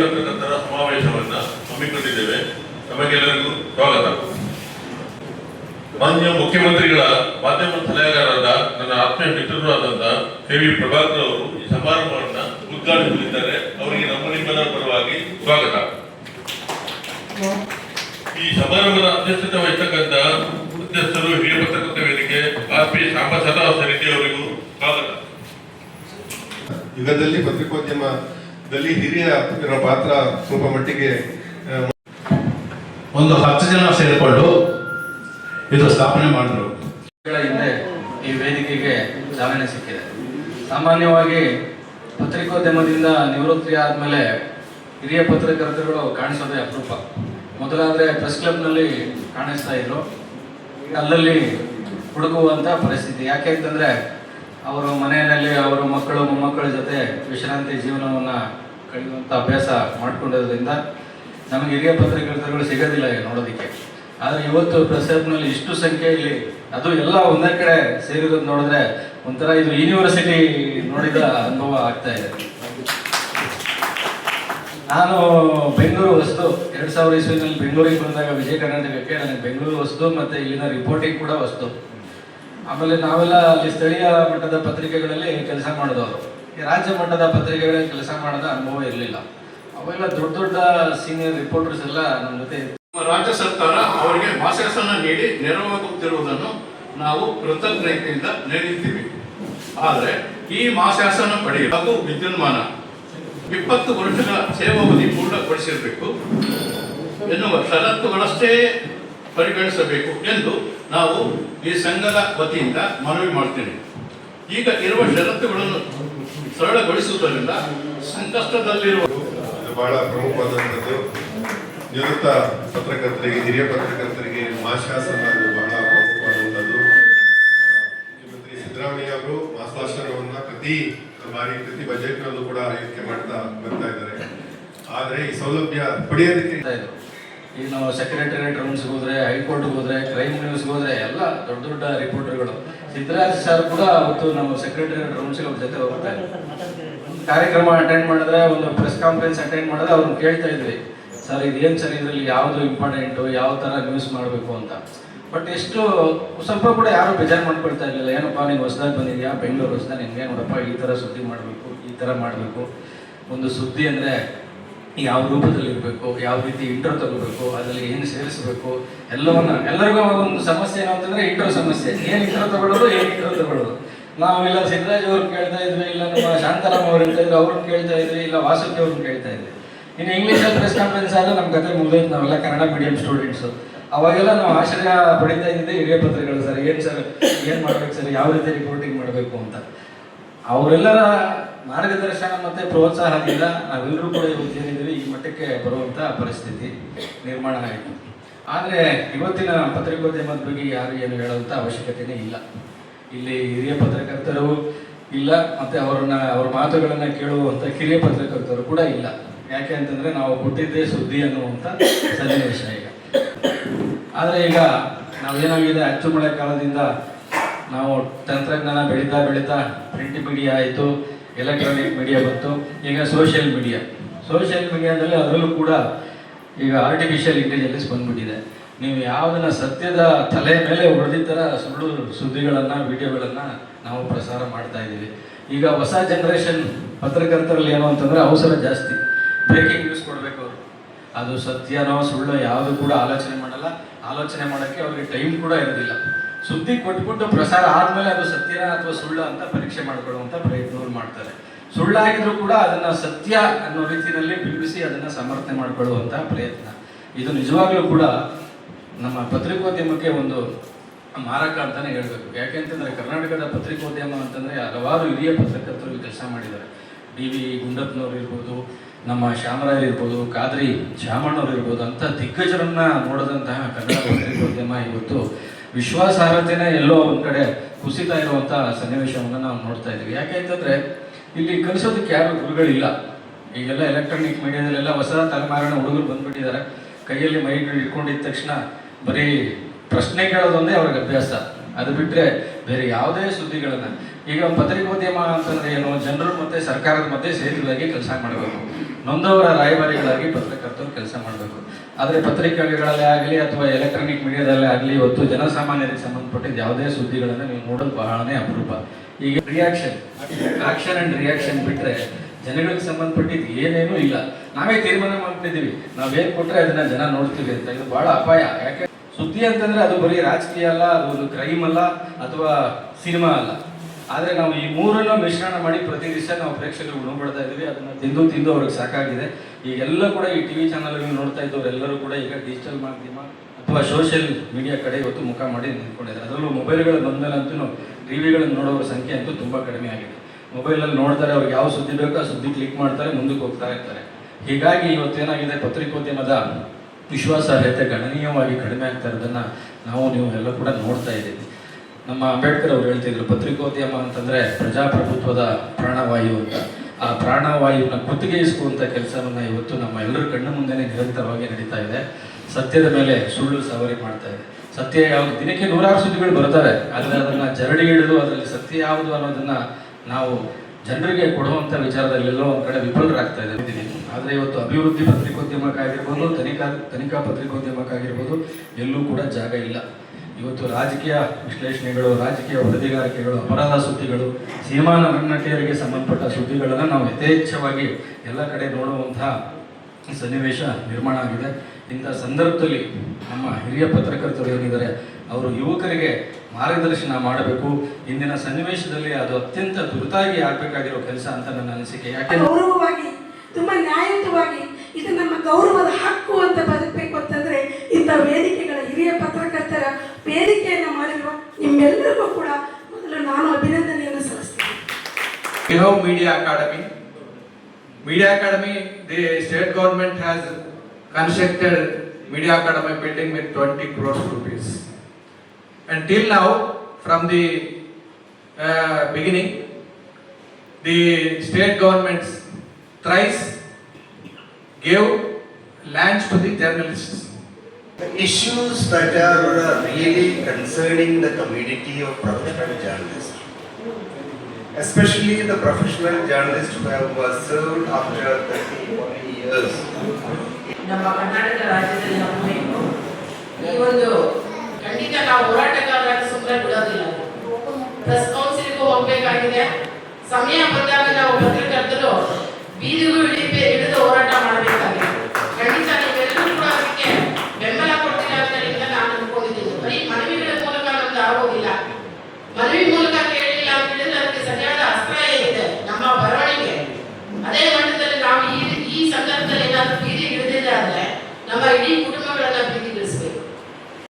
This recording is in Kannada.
ಪತ್ರಕರ್ತರ ಸಮಾವೇಶವನ್ನ ಹಮ್ಮಿಕೊಂಡಿದ್ದೇವೆ. ನಮಗೆಲ್ಲರಿಗೂ ಸ್ವಾಗತ. ಮಾನ್ಯ ಮುಖ್ಯಮಂತ್ರಿಗಳ ಮಾಧ್ಯಮ ಸಲಹೆಗಾರರಾದ ನನ್ನ ಆತ್ಮೀಯ ಮಿತ್ರರು ಆದಂತ ಕೆ ವಿ ಪ್ರಭಾಕರ್ ಅವರು ಈ ಸಮಾರಂಭವನ್ನ ಉದ್ಘಾಟಿಸಲಿದ್ದಾರೆ. ಅವರಿಗೆ ನಮ್ಮ ನಿಮ್ಮೆಲ್ಲರ ಪರವಾಗಿ ಸ್ವಾಗತ. ಈ ಸಮಾರಂಭದ ಅಧ್ಯಕ್ಷತೆ ವಹಿಸತಕ್ಕಂತಹ ಮುಖ್ಯಸ್ಥರು, ಹಿರಿಯ ಪತ್ರಕರ್ತ ವೇದಿಕೆ, ಆರ್ ಪಿ ಸಾಂಬಸದಾ ಸರಿತಿ ಅವರಿಗೂ ಸ್ವಾಗತ. ಯುಗದಲ್ಲಿ ಪತ್ರಿಕೋದ್ಯಮದಲ್ಲಿ ಹಿರಿಯ ಇರೋ ಪಾತ್ರ ಸ್ವಲ್ಪ ಮಟ್ಟಿಗೆ ಒಂದು ಹತ್ತು ಜನ ಸೇರಿಕೊಂಡು ಇದು ಸ್ಥಾಪನೆ ಮಾಡಿದ್ರು. ಹಿಂದೆ ಈ ವೇದಿಕೆಗೆ ಚಾಲನೆ ಸಿಕ್ಕಿದೆ. ಸಾಮಾನ್ಯವಾಗಿ ಪತ್ರಿಕೋದ್ಯಮದಿಂದ ನಿವೃತ್ತಿ ಆದಮೇಲೆ ಹಿರಿಯ ಪತ್ರಕರ್ತರುಗಳು ಕಾಣಿಸೋದೇ ಅಪರೂಪ. ಮೊದಲಾದರೆ ಪ್ರೆಸ್ ಕ್ಲಬ್ನಲ್ಲಿ ಕಾಣಿಸ್ತಾ ಇದ್ರು. ಅಲ್ಲಲ್ಲಿ ಹುಡುಕುವಂಥ ಪರಿಸ್ಥಿತಿ. ಯಾಕೆ ಅಂತಂದರೆ ಅವರು ಮನೆಯಲ್ಲಿ ಅವರ ಮಕ್ಕಳು ಮೊಮ್ಮಕ್ಕಳ ಜೊತೆ ವಿಶ್ರಾಂತಿ ಜೀವನವನ್ನು ಕಳೆಯುವಂಥ ಅಭ್ಯಾಸ ಮಾಡಿಕೊಂಡಿರೋದ್ರಿಂದ ನಮಗೆ ಹಿರಿಯ ಪತ್ರಕರ್ತರುಗಳು ಸಿಗೋದಿಲ್ಲ ಈಗ ನೋಡೋದಕ್ಕೆ. ಆದರೆ ಇವತ್ತು ಪ್ರೆಸ್ ಇಷ್ಟು ಇಷ್ಟು ಸಂಖ್ಯೆಯಲ್ಲಿ ಅದು ಎಲ್ಲ ಒಂದೇ ಕಡೆ ಸೇರಿರೋದು ನೋಡಿದ್ರೆ ಒಂಥರ ಇದು ಯೂನಿವರ್ಸಿಟಿ ನೋಡಿದ ಅನುಭವ ಆಗ್ತಾ ಇದೆ. ನಾನು ಬೆಂಗಳೂರು ವಸ್ತು ಎರಡು ಸಾವಿರ ಇಸ್ವಿನಲ್ಲಿ ಬೆಂಗಳೂರಿಗೆ ಬಂದಾಗ ವಿಜಯ ಕರ್ನಾಟಕಕ್ಕೆ ನನಗೆ ಬೆಂಗಳೂರು ವಸ್ತು ಮತ್ತೆ ಇಲ್ಲಿನ ರಿಪೋರ್ಟಿಂಗ್ ಕೂಡ ವಸ್ತು ಆಮೇಲೆ ನಾವೆಲ್ಲ ಅಲ್ಲಿ ಸ್ಥಳೀಯ ಮಟ್ಟದ ಪತ್ರಿಕೆಗಳಲ್ಲಿ ಕೆಲಸ ಮಾಡಿದವರು. ರಾಜ್ಯ ಮಟ್ಟದ ಪತ್ರಿಕೆಗಳಲ್ಲಿ ಕೆಲಸ ಮಾಡೋದ ಅನುಭವ ಇರಲಿಲ್ಲ. ಅವೆಲ್ಲ ದೊಡ್ಡ ದೊಡ್ಡ ಸೀನಿಯರ್ ರಿಪೋರ್ಟರ್ಸ್ ಎಲ್ಲ ನಮ್ಮ ಜೊತೆ ರಾಜ್ಯ ಸರ್ಕಾರ ಅವರಿಗೆ ಮಾಸಾಸನ ನೀಡಿ ನೆರವಾಗುತ್ತಿರುವುದನ್ನು ನಾವು ಕೃತಜ್ಞತೆಯಿಂದ ನೀಡಿದ್ದೀವಿ ಆದರೆ ಈ ಮಾಸಾಸನ ಪಡೆಯಲು ವಿದ್ಯುನ್ಮಾನ ಇಪ್ಪತ್ತು ವರ್ಷಗಳ ಸೇವಾವಧಿ ಪೂರ್ಣಗೊಳಿಸಿರಬೇಕು ಎನ್ನುವ ಷರತ್ತುಗಳಷ್ಟೇ ಪರಿಗಣಿಸಬೇಕು ಎಂದು ನಾವು ಈ ಸಂಘದ ವತಿಯಿಂದ ಮನವಿ ಮಾಡ್ತೇನೆ ಈಗ ಇರುವ ಷರತ್ತುಗಳನ್ನು ಸರಳಗೊಳಿಸುವುದರಿಂದ ಸಂಕಷ್ಟದಲ್ಲಿರುವ ಬಹಳ ಪ್ರಮುಖವಾದಂಥದ್ದು. ನಿವೃತ್ತ ಪತ್ರಕರ್ತರಿಗೆ ಹಿರಿಯ ಪತ್ರಕರ್ತರಿಗೆ ಮಾಶಾಸನ ಬಹಳ ಪ್ರಮುಖವಾದಂಥದ್ದು. ಮುಖ್ಯಮಂತ್ರಿ ಸಿದ್ದರಾಮಯ್ಯ ಅವರು ಮಾಸಾಶನವನ್ನು ಪ್ರತಿ ಬಾರಿ ಪ್ರತಿ ಬಜೆಟ್ನಲ್ಲೂ ಕೂಡ ಆಯ್ಕೆ ಮಾಡ್ತಾ ಬರ್ತಾ ಇದ್ದಾರೆ. ಆದರೆ ಈ ಸೌಲಭ್ಯ ಪಡೆಯೋದಕ್ಕೆ ಈಗ ನಾವು ಸೆಕ್ರೆಟರಿಯೇಟ್ ರೂಮ್ಸ್ಗೆ ಹೋದ್ರೆ ಹೈಕೋರ್ಟ್ಗೆ ಹೋದ್ರೆ ಕ್ರೈಮ್ ನ್ಯೂಸ್ಗೆ ಹೋದ್ರೆ ಎಲ್ಲ ದೊಡ್ಡ ದೊಡ್ಡ ರಿಪೋರ್ಟರ್ಗಳು ಸಿದ್ದರಾಜ್ ಸರ್ ಕೂಡ ಅವತ್ತು ನಾವು ಸೆಕ್ರೆಟರಿಯೇಟ್ ರೂಮ್ಸ್ಗೆ ಅವ್ರ ಜೊತೆ ಹೋಗ್ತಾ ಕಾರ್ಯಕ್ರಮ ಅಟೆಂಡ್ ಮಾಡಿದ್ರೆ, ಒಂದು ಪ್ರೆಸ್ ಕಾನ್ಫರೆನ್ಸ್ ಅಟೆಂಡ್ ಮಾಡಿದ್ರೆ ಅವ್ರನ್ನ ಕೇಳ್ತಾ ಇದ್ವಿ. ಸರ್ ಇದೇನು ಸರ್ ಇದರಲ್ಲಿ ಯಾವುದು ಇಂಪಾರ್ಟೆಂಟು ಯಾವ ಥರ ನ್ಯೂಸ್ ಮಾಡಬೇಕು ಅಂತ? ಬಟ್ ಎಷ್ಟು, ಸ್ವಲ್ಪ ಕೂಡ ಯಾರು ಬೇಜಾರು ಮಾಡ್ಕೊಳ್ತಾ ಇರಲಿಲ್ಲ. ಏನಪ್ಪ ನೀವು ಹೊಸದಾಗಿ ಬಂದಿದ್ಯಾ? ಬೆಂಗಳೂರು ಹೊಸದಾಗ ನಿಮಗೆ ನೋಡಪ್ಪ, ಈ ಥರ ಸುದ್ದಿ ಮಾಡಬೇಕು, ಈ ಥರ ಮಾಡಬೇಕು. ಒಂದು ಸುದ್ದಿ ಅಂದರೆ ಯಾವ ರೂಪದಲ್ಲಿ ಇರಬೇಕು, ಯಾವ ರೀತಿ ಇಂಟ್ರೋ ತಗೋಬೇಕು, ಅದರಲ್ಲಿ ಏನು ಸೇರಿಸಬೇಕು, ಎಲ್ಲವನ್ನ, ಎಲ್ಲರಿಗೂ ಒಂದು ಸಮಸ್ಯೆ ಏನು ಅಂತಂದ್ರೆ ಇಂಟ್ರೋ ಸಮಸ್ಯೆ. ಏನು ಇಂಟ್ರೋ ತಗೊಳ್ಳೋದು, ಏನು ಇಂಟ್ರೋ ತಗೊಳ್ಳೋದು. ನಾವೆಲ್ಲ ಸಿದ್ದರಾಜ್ ಅವ್ರನ್ನ ಕೇಳ್ತಾ ಇದ್ವಿ, ಇಲ್ಲ ನಮ್ಮ ಶಾಂತಾರಾಮ್ ಅವ್ರು ಹೇಳ್ತಾ ಇದ್ರು ಅವ್ರನ್ನ ಕೇಳ್ತಾ ಇದ್ವಿ, ಇಲ್ಲ ವಾಸುಕಿ ಅವ್ರನ್ನ ಕೇಳ್ತಾ ಇದ್ವಿ. ಇನ್ನು ಇಂಗ್ಲೀಷಲ್ಲಿ ಪ್ರೆಸ್ ಕಾನ್ಫರೆನ್ಸ್ ಆದ್ರೆ ನಮ್ಮ ಕತೆ ಮುಗಿದೋಯ್ತು, ನಾವೆಲ್ಲ ಕನ್ನಡ ಮೀಡಿಯಂ ಸ್ಟೂಡೆಂಟ್ಸು ಅವಾಗೆಲ್ಲ ನಾವು ಆಶ್ರಯ ಪಡಿತಾ ಇದ್ದಿದ್ದೆ ಹಿರಿಯ ಪತ್ರಗಳು ಸರ್, ಏನು ಸರ್, ಏನು ಮಾಡ್ಬೇಕು ಸರ್, ಯಾವ ರೀತಿ ರಿಪೋರ್ಟಿಂಗ್ ಮಾಡಬೇಕು ಅಂತ. ಅವರೆಲ್ಲರ ಮಾರ್ಗದರ್ಶನ ಮತ್ತು ಪ್ರೋತ್ಸಾಹದಿಂದ ನಾವೆಲ್ಲರೂ ಕೂಡ ಇವತ್ತು ಏನಿದ್ದೀವಿ ಈ ಮಟ್ಟಕ್ಕೆ ಬರುವಂತ ಪರಿಸ್ಥಿತಿ ನಿರ್ಮಾಣ ಆಯಿತು. ಆದರೆ ಇವತ್ತಿನ ಪತ್ರಿಕೋದ್ಯಮದ ಬಗ್ಗೆ ಯಾರು ಏನು ಹೇಳುವಂಥ ಅವಶ್ಯಕತೆನೇ ಇಲ್ಲ. ಇಲ್ಲಿ ಹಿರಿಯ ಪತ್ರಕರ್ತರು ಇಲ್ಲ, ಮತ್ತೆ ಅವ್ರನ್ನ, ಅವ್ರ ಮಾತುಗಳನ್ನು ಕೇಳುವಂಥ ಕಿರಿಯ ಪತ್ರಕರ್ತರು ಕೂಡ ಇಲ್ಲ. ಯಾಕೆ ಅಂತಂದ್ರೆ ನಾವು ಕೊಟ್ಟಿದ್ದೇ ಸುದ್ದಿ ಅನ್ನುವಂಥ ಸನ್ನಿವೇಶ ಈಗ. ಆದರೆ ಈಗ ನಾವೇನಾಗಿದೆ ಅಚ್ಚು ಮಳೆ ಕಾಲದಿಂದ ನಾವು ತಂತ್ರಜ್ಞಾನ ಬೆಳೀತಾ ಬೆಳೀತಾ ಪ್ರಿಂಟ್ ಮೀಡಿಯಾ ಆಯಿತು ಎಲೆಕ್ಟ್ರಾನಿಕ್ ಮೀಡಿಯಾ ಬಂತು. ಈಗ ಸೋಷಿಯಲ್ ಮೀಡಿಯಾ ಸೋಷಿಯಲ್ ಮೀಡಿಯಾದಲ್ಲಿ ಅದರಲ್ಲೂ ಕೂಡ ಈಗ ಆರ್ಟಿಫಿಷಿಯಲ್ ಇಂಟೆಲಿಜೆನ್ಸ್ ಬಂದ್ಬಿಟ್ಟಿದೆ. ನೀವು ಯಾವುದನ್ನ ಸತ್ಯದ ತಲೆ ಮೇಲೆ ಹೊಡೆದಿದ್ದರ ಸುಳ್ಳು ಸುದ್ದಿಗಳನ್ನು ವಿಡಿಯೋಗಳನ್ನು ನಾವು ಪ್ರಸಾರ ಮಾಡ್ತಾ ಇದ್ದೀವಿ. ಈಗ ಹೊಸ ಜನ್ರೇಷನ್ ಪತ್ರಕರ್ತರಲ್ಲಿ ಏನು ಅಂತಂದರೆ ಅವಸರ ಜಾಸ್ತಿ. ಬ್ರೇಕಿಂಗ್ ನ್ಯೂಸ್ ಕೊಡಬೇಕು ಅವರು. ಅದು ಸತ್ಯನೋ ಸುಳ್ಳು ಯಾವುದು ಕೂಡ ಆಲೋಚನೆ ಮಾಡಲ್ಲ. ಆಲೋಚನೆ ಮಾಡೋಕ್ಕೆ ಅವ್ರಿಗೆ ಟೈಮ್ ಕೂಡ ಇರೋದಿಲ್ಲ. ಸುದ್ದಿ ಕೊಟ್ಬಿಟ್ಟು ಪ್ರಸಾರ ಆದಮೇಲೆ ಅದು ಸತ್ಯನ ಅಥವಾ ಸುಳ್ಳು ಅಂತ ಪರೀಕ್ಷೆ ಮಾಡ್ಕೊಳ್ಳುವಂತ ಪ್ರಯತ್ನವನ್ನು ಮಾಡ್ತಾರೆ. ಸುಳ್ಳಾಗಿದ್ರು ಕೂಡ ಅದನ್ನ ಸತ್ಯ ಅನ್ನೋ ರೀತಿಯಲ್ಲಿ ಬಿಂಬಿಸಿ ಅದನ್ನ ಸಮರ್ಥನೆ ಮಾಡಿಕೊಳ್ಳುವಂಥ ಪ್ರಯತ್ನ. ಇದು ನಿಜವಾಗ್ಲೂ ಕೂಡ ನಮ್ಮ ಪತ್ರಿಕೋದ್ಯಮಕ್ಕೆ ಒಂದು ಮಾರಕ ಅಂತಾನೆ ಹೇಳ್ಬೇಕು. ಯಾಕೆಂತಂದ್ರೆ ಕರ್ನಾಟಕದ ಪತ್ರಿಕೋದ್ಯಮ ಅಂತಂದ್ರೆ ಹಲವಾರು ಹಿರಿಯ ಪತ್ರಕರ್ತರು ಕೆಲಸ ಮಾಡಿದ್ದಾರೆ. ಡಿ ವಿ ಗುಂಡಪ್ಪನವ್ರು ಇರ್ಬೋದು, ನಮ್ಮ ಶ್ಯಾಮರಾಯ್ ಇರ್ಬೋದು, ಕಾದ್ರಿ ಶಾಮಣ್ಣವ್ರು ಇರ್ಬೋದು, ಅಂತ ದಿಗ್ಗಜರನ್ನ ನೋಡಿದಂತಹ ಕನ್ನಡ ಪತ್ರಿಕೋದ್ಯಮ ಇವತ್ತು ವಿಶ್ವಾಸಾರ್ಹತೆನೇ ಎಲ್ಲೋ ಒಂದು ಕಡೆ ಕುಸಿತಾ ಇರುವಂತ ಸನ್ನಿವೇಶವನ್ನು ನಾವು ನೋಡ್ತಾ ಇದ್ದೀವಿ. ಯಾಕೆ ಅಂತಂದರೆ ಇಲ್ಲಿ ಕಲಿಸೋದಕ್ಕೆ ಯಾರು ಗುರುಗಳಿಲ್ಲ. ಈಗೆಲ್ಲ ಎಲೆಕ್ಟ್ರಾನಿಕ್ ಮೀಡಿಯಾದಲ್ಲೆಲ್ಲ ಹೊಸ ತಲೆಮಾರಿನ ಹುಡುಗರು ಬಂದ್ಬಿಟ್ಟಿದ್ದಾರೆ. ಕೈಯಲ್ಲಿ ಮೈಗಳು ಇಟ್ಕೊಂಡಿದ್ದ ತಕ್ಷಣ ಬರೀ ಪ್ರಶ್ನೆ ಕೇಳೋದೊಂದೇ ಅವ್ರಿಗೆ ಅಭ್ಯಾಸ. ಅದು ಬಿಟ್ಟರೆ ಬೇರೆ ಯಾವುದೇ ಸುದ್ದಿಗಳನ್ನ. ಈಗ ಪತ್ರಿಕೋದ್ಯಮ ಅಂತಂದ್ರೆ ಏನು? ಜನರು ಮತ್ತೆ ಸರ್ಕಾರದ ಮಧ್ಯೆ ಸೇತುವೆಯಾಗಿ ಕೆಲಸ ಮಾಡಬೇಕು. ನೊಂದವರ ರಾಯಭಾರಿಗಳಾಗಿ ಪತ್ರಕರ್ತರು ಕೆಲಸ ಮಾಡಬೇಕು. ಆದರೆ ಪತ್ರಿಕೆಗಳಲ್ಲೇ ಆಗಲಿ ಅಥವಾ ಎಲೆಕ್ಟ್ರಾನಿಕ್ ಮೀಡಿಯಾದಲ್ಲೇ ಆಗಲಿ ಇವತ್ತು ಜನಸಾಮಾನ್ಯರಿಗೆ ಸಂಬಂಧಪಟ್ಟಿದ್ದ ಯಾವುದೇ ಸುದ್ದಿಗಳನ್ನು ನೀವು ನೋಡಲು ಬಹಳನೇ ಅಪರೂಪ. ಈಗ ರಿಯಾಕ್ಷನ್ ಆಕ್ಷನ್ ಅಂಡ್ ರಿಯಾಕ್ಷನ್ ಬಿಟ್ಟರೆ ಜನಗಳಿಗೆ ಸಂಬಂಧಪಟ್ಟಿದ್ದು ಏನೇನೂ ಇಲ್ಲ. ನಾವೇ ತೀರ್ಮಾನ ಮಾಡ್ತಿದ್ದೀವಿ. ನಾವೇನು ಕೊಟ್ಟರೆ ಅದನ್ನು ಜನ ನೋಡ್ತೀವಿ ಅಂತ. ಇದು ಭಾಳ ಅಪಾಯ. ಯಾಕೆ? ಸುದ್ದಿ ಅಂತಂದರೆ ಅದು ಬರೀ ರಾಜಕೀಯ ಅಲ್ಲ, ಅದು ಒಂದು ಕ್ರೈಮ್ ಅಲ್ಲ, ಅಥವಾ ಸಿನಿಮಾ ಅಲ್ಲ. ಆದರೆ ನಾವು ಈ ಮೂರನ್ನು ಮಿಶ್ರಣ ಮಾಡಿ ಪ್ರತಿ ದಿವಸ ನಾವು ಪ್ರೇಕ್ಷಕರಿಗೆ ಉಣಬಡ್ತಾ ಇದ್ದೀವಿ. ಅದನ್ನ ತಿಂದು ತಿಂದು ಅವ್ರಿಗೆ ಸಾಕಾಗಿದೆ. ಈಗೆಲ್ಲ ಕೂಡ ಈ ಟಿವಿ ಚಾನಲ್ಗಳು ನೋಡ್ತಾ ಇದ್ದವರೆಲ್ಲರೂ ಕೂಡ ಈಗ ಡಿಜಿಟಲ್ ಮಾಧ್ಯಮ ಅಥವಾ ಸೋಷಿಯಲ್ ಮೀಡಿಯಾ ಕಡೆ ಇವತ್ತು ಮುಖ ಮಾಡಿ ನಿಂತ್ಕೊಂಡಿದ್ದಾರೆ. ಅದರಲ್ಲೂ ಮೊಬೈಲ್ಗಳು ಬಂದಮೇಲಂತೂ ಟಿವಿಗಳನ್ನು ನೋಡೋರ ಸಂಖ್ಯೆ ಅಂತೂ ತುಂಬ ಕಡಿಮೆ ಆಗಿದೆ. ಮೊಬೈಲಲ್ಲಿ ನೋಡ್ತಾರೆ, ಅವ್ರಿಗೆ ಯಾವ ಸುದ್ದಿ ಬೇಕೋ ಆ ಸುದ್ದಿ ಕ್ಲಿಕ್ ಮಾಡ್ತಾರೆ, ಮುಂದಕ್ಕೆ ಹೋಗ್ತಾ ಇರ್ತಾರೆ. ಹೀಗಾಗಿ ಇವತ್ತೇನಾಗಿದೆ ಪತ್ರಿಕೋದ್ಯಮದ ವಿಶ್ವಾಸಾರ್ಹತೆ ಗಣನೀಯವಾಗಿ ಕಡಿಮೆ ಆಗ್ತಾ ಇರೋದನ್ನು ನಾವು ನೀವು ಎಲ್ಲ ಕೂಡ ನೋಡ್ತಾ ಇದ್ದೀವಿ ನಮ್ಮ ಅಂಬೇಡ್ಕರ್ ಅವರು ಹೇಳ್ತಿದ್ರು ಪತ್ರಿಕೋದ್ಯಮ ಅಂತಂದ್ರೆ ಪ್ರಜಾಪ್ರಭುತ್ವದ ಪ್ರಾಣವಾಯು ಅಂತ. ಆ ಪ್ರಾಣವಾಯುವನ್ನ ಕುತ್ತಿಗೆಯಿಸುವಂತ ಕೆಲಸವನ್ನ ಇವತ್ತು ನಮ್ಮ ಎಲ್ಲರ ಕಣ್ಣ ಮುಂದೆನೆ ನಿರಂತರವಾಗಿ ನಡೀತಾ ಇದೆ. ಸತ್ಯದ ಮೇಲೆ ಸುಳ್ಳು ಸವಾರಿ ಮಾಡ್ತಾ ಇದೆ. ಸತ್ಯ ಯಾವ ದಿನಕ್ಕೆ ನೂರಾರು ಸುದ್ದಿಗಳು ಬರ್ತಾರೆ ಆದರೆ ಅದನ್ನ ಜರಡಿ ಹಿಡಿದು ಅದರಲ್ಲಿ ಸತ್ಯ ಯಾವುದು ಅನ್ನೋದನ್ನ ನಾವು ಜನರಿಗೆ ಕೊಡುವಂತ ವಿಚಾರದಲ್ಲಿ ಎಲ್ಲೋ ಒಂದ್ ಕಡೆ ವಿಫಲರಾಗ್ತಾ ಇದೆ ಆದ್ರೆ ಇವತ್ತು ಅಭಿವೃದ್ಧಿ ಪತ್ರಿಕೋದ್ಯಮಕ್ಕಾಗಿರ್ಬೋದು, ತನಿಖಾ ತನಿಖಾ ಪತ್ರಿಕೋದ್ಯಮಕ್ಕಾಗಿರ್ಬೋದು, ಎಲ್ಲೂ ಕೂಡ ಜಾಗ ಇಲ್ಲ. ಇವತ್ತು ರಾಜಕೀಯ ವಿಶ್ಲೇಷಣೆಗಳು, ರಾಜಕೀಯ ವರದಿಗಾರಿಕೆಗಳು, ಅಪರಾಧ ಸುದ್ದಿಗಳು ಸಿನಿಮಾ ನಟನಟಿಯರಿಗೆ ಸಂಬಂಧಪಟ್ಟ ಸುದ್ದಿಗಳನ್ನು ನಾವು ಯಥೇಚ್ಛವಾಗಿ ಎಲ್ಲ ಕಡೆ ನೋಡುವಂತಹ ಸನ್ನಿವೇಶ ನಿರ್ಮಾಣ ಆಗಿದೆ. ಇಂಥ ಸಂದರ್ಭದಲ್ಲಿ ನಮ್ಮ ಹಿರಿಯ ಪತ್ರಕರ್ತರು ಏನಿದ್ದಾರೆ, ಅವರು ಯುವಕರಿಗೆ ಮಾರ್ಗದರ್ಶನ ಮಾಡಬೇಕು. ಇಂದಿನ ಸನ್ನಿವೇಶದಲ್ಲಿ ಅದು ಅತ್ಯಂತ ತುರ್ತಾಗಿ ಆಗಬೇಕಾಗಿರೋ ಕೆಲಸ ಅಂತ ನನ್ನ ಅನಿಸಿಕೆ. ಯಾಕೆ ಗೌರವವಾಗಿ, ತುಂಬಾ ನ್ಯಾಯಯುತವಾಗಿ ಇದು ನಮ್ಮ ಗೌರವದ ಹಕ್ಕು ಅಂತ have Media Academy. Media Academy, the state government has constructed Media Academy building with 20 crores rupees. Until now, from the uh, beginning, the state governments thrice gave lands to the journalists. The issues that are really concerning the community of professional journalists, especially the professional journalists who have served after 30, 40 years. ನಮ್ಮ ಕರ್ನಾಟಕ ರಾಜ್ಯದಲ್ಲಿ ನಮ್ಮಬೇಕು ಈ ಒಂದು ಖಂಡಿತ ನಾವು ಹೋರಾಟಗಾರರಾಗಿ ಸುಮ್ಮನೆ ಬಿಡೋದಿಲ್ಲ. ಪ್ರೆಸ್ ಕೌನ್ಸಿಲ್ಗೂ ಹೋಗ್ಬೇಕಾಗಿದೆ. ಸಮಯ ಬಂದಾಗ ನಾವು ಪತ್ರಕರ್ತರು ಬೀದಿಗೂ ಇಳಿಬೇ ಹಿಡಿದು ಹೋರಾಟ